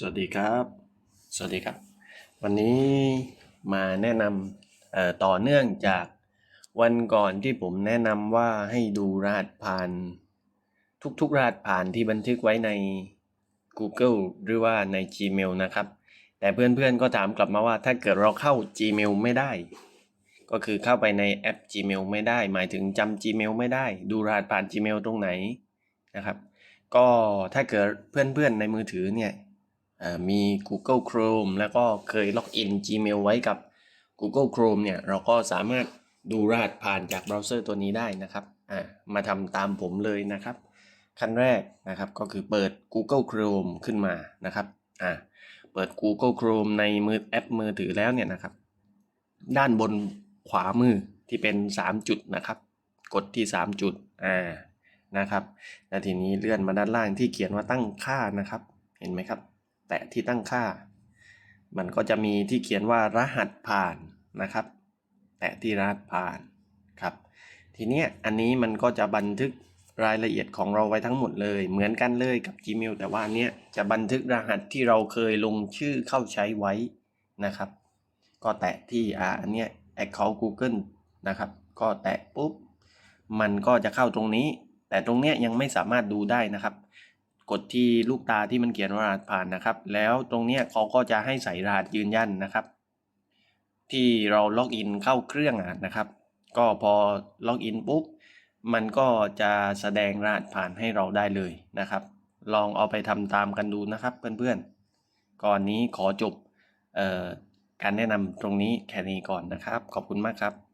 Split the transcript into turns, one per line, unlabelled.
สวัสดีครับ สวัสดีครับ วันนี้มาแนะนำต่อเนื่องจากวันก่อนที่ผมแนะนำว่าให้ดูรหัสผ่าน ทุกๆรหัสผ่านที่บันทึกไว้ใน Google หรือว่าใน Gmail นะครับ แต่เพื่อนๆก็ถามกลับมาว่าถ้าเกิดเราเข้า Gmail ไม่ได้ ก็คือเข้าไปในแอป Gmail ไม่ได้ หมายถึงจำ Gmail ไม่ได้ ดูรหัสผ่าน Gmail ตรงไหนนะครับ ก็ถ้าเกิดเพื่อนๆในมือถือเนี่ย มี Google Chrome แล้วก็เคยล็อกอิน Gmail ไว้กับ Google Chrome เนี่ย เราก็สามารถดูรหัสผ่านจากเบราว์เซอร์ตัวนี้ได้นะครับอ่ามาทำตามผมเลยนะครับ ขั้นแรกนะครับก็คือเปิด Google Chrome ขึ้นมานะครับอ่าเปิด Google Chrome ในมือแอปมือถือแล้วเนี่ยนะครับ ด้านบนขวามือที่เป็น 3 จุดนะครับ กดที่ 3 จุดอ่านะครับแล้วทีนี้เลื่อนมาด้านล่างที่เขียนว่าตั้งค่านะครับ เห็นไหมครับ แตะที่ตั้งค่า มันก็จะมีที่เขียนว่ารหัสผ่านนะครับ แตะที่รหัสผ่านครับ ทีเนี้ยอันนี้มันก็จะบันทึกรายละเอียดของเราไว้ทั้งหมดเลย เหมือนกันเลยกับ Gmail แต่ว่าอันเนี้ยจะบันทึกรหัสที่เราเคยลงชื่อเข้าใช้ไว้นะครับ ก็แตะที่อ่าอันเนี้ย account Google นะครับ ก็แตะปุ๊บ มันก็จะเข้าตรงนี้ แต่ตรงเนี้ยยังไม่สามารถดูได้นะครับ กดที่ลูกตาที่มันเขียนว่ารหัสผ่านนะครับ แล้วตรงนี้เขาก็จะให้ใส่รหัสยืนยันนะครับ ที่เราล็อกอินเข้าเครื่องอะนะครับ ก็พอล็อกอินปุ๊บมันก็จะแสดงรหัสผ่านให้เราได้เลยนะครับ ลองเอาไปทำตามกันดูนะครับเพื่อนๆ ก่อนนี้ขอจบออการแนะนำตรงนี้แค่นี้ก่อนนะครับ ขอบคุณมากครับ